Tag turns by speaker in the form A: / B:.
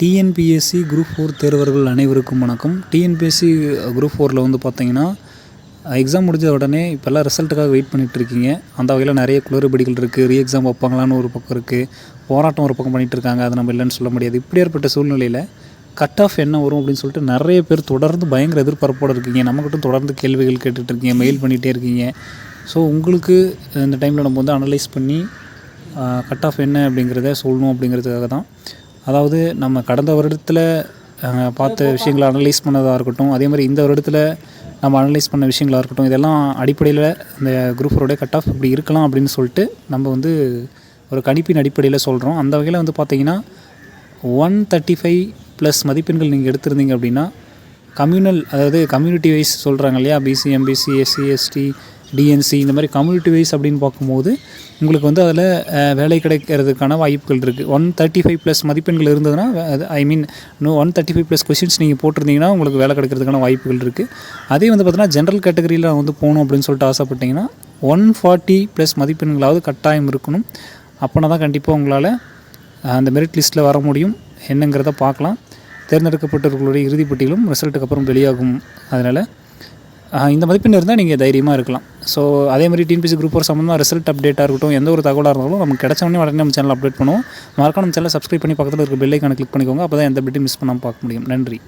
A: TNPSC group four தேர்வர்கள் அனைவருக்கும் வணக்கம். TNPSC group ஃபோரில் வந்து பார்த்தீங்கன்னா எக்ஸாம் முடிஞ்ச உடனே இப்போல்லாம் ரிசல்ட்டுக்காக வெயிட் பண்ணிகிட்ருக்கீங்க இருக்கீங்க அந்த வகையில் நிறைய குளறுபடிகள் இருக்குது ரீ எக்ஸாம் வைப்பாங்களான்னு ஒரு பக்கம் இருக்குது போராட்டம் ஒரு பக்கம் பண்ணிகிட்டு இருக்காங்க அதை நம்ம இல்லைன்னு சொல்ல முடியாது. இப்படி ஏற்பட்ட சூழ்நிலையில் கட் ஆஃப் என்ன வரும் அப்படின்னு சொல்லிட்டு நிறைய பேர் தொடர்ந்து பயங்கர எதிர்பார்ப்போடு இருக்கீங்க. நம்மக்கிட்டும் தொடர்ந்து கேள்விகள் கேட்டுட்டு இருக்கீங்க மெயில் பண்ணிகிட்டே இருக்கீங்க. ஸோ உங்களுக்கு இந்த டைமில் நம்ம வந்து அனலைஸ் பண்ணி கட் ஆஃப் என்ன அப்படிங்கிறத சொல்லணும் அப்படிங்கிறதுக்காக தான் அதாவது நம்ம கடந்த வருடத்தில் பார்த்த விஷயங்களை அனலைஸ் பண்ணதாக இருக்கட்டும் அதே மாதிரி இந்த வருடத்தில் நம்ம அனலைஸ் பண்ண விஷயங்களாக இருக்கட்டும் இதெல்லாம் அடிப்படையில் இந்த குரூப்பரோட கட் ஆஃப் இப்படி இருக்கலாம் அப்படின்னு சொல்லிட்டு நம்ம வந்து ஒரு கணிப்பின் அடிப்படையில் சொல்கிறோம் அந்த வகையில் வந்து பார்த்திங்கன்னா ஒன் தேர்ட்டி ஃபைவ் ப்ளஸ் மதிப்பெண்கள் நீங்கள் எடுத்திருந்தீங்க அப்படின்னா கம்யூனல் அதாவது கம்யூனிட்டி வைஸ் சொல்கிறாங்க இல்லையா BC MBC SC ST DNC இந்த மாதிரி கம்யூனிட்டி வைஸ் அப்படின்னு பார்க்கும்போது உங்களுக்கு வந்து அதில் வேலை கிடைக்கிறதுக்கான வாய்ப்புகள் இருக்குது ஒன் தேர்ட்டி ஃபைவ் ப்ளஸ் மதிப்பெண்கள் இருந்ததுன்னா ஐ மீன் இன்னும் one thirty five plus questions நீங்கள் போட்டிருந்தீங்கன்னா உங்களுக்கு வேலை கிடைக்கிறதுக்கான வாய்ப்புகள் இருக்குது அதே வந்து பார்த்தீங்கன்னா ஜென்ரல் கேட்டகரியில் வந்து போகணும் அப்படின்னு சொல்லிட்டு ஆசைப்பட்டீங்கன்னா ஒன் ஃபார்ட்டி ப்ளஸ் மதிப்பெண்களாவது கட்டாயம் இருக்கணும். அப்போனா தான் கண்டிப்பாக உங்களால் அந்த மெரிட் லிஸ்ட்டில் வர முடியும். என்னங்கிறத பார்க்கலாம். தேர்ந்தெடுக்கப்பட்டவர்களுடைய இறுதிப்பட்டியலும் ரிசல்ட்டுக்கு அப்புறம் வெளியாகும். அதனால் இந்த மதிப்பெண் இருந்தால் நீங்கள் தைரியமாக இருக்கலாம். ஸோ அதே மாதிரி டிஎன்பிசி குரூப் ஒரு சம்மந்தமாக ரிசல்ட் அப்டேட்டாக இருக்கட்டும் எந்த ஒரு தகவலாக இருந்தாலும் நமக்கு கிடைச்ச உடனே உடனே நம்ம சேனல் அப்டேட் பண்ணுவோம். மறக்காம நம்ம சேனலை சப்ஸ்கிரைப் பண்ணி பக்கத்தில் இருக்க பெல்லைக்கான கிளிக் பண்ணிக்கோங்க. அப்போ தான் எந்த அப்டேட்டும் மிஸ் பண்ணாமல் பார்க்க முடியும். நன்றி.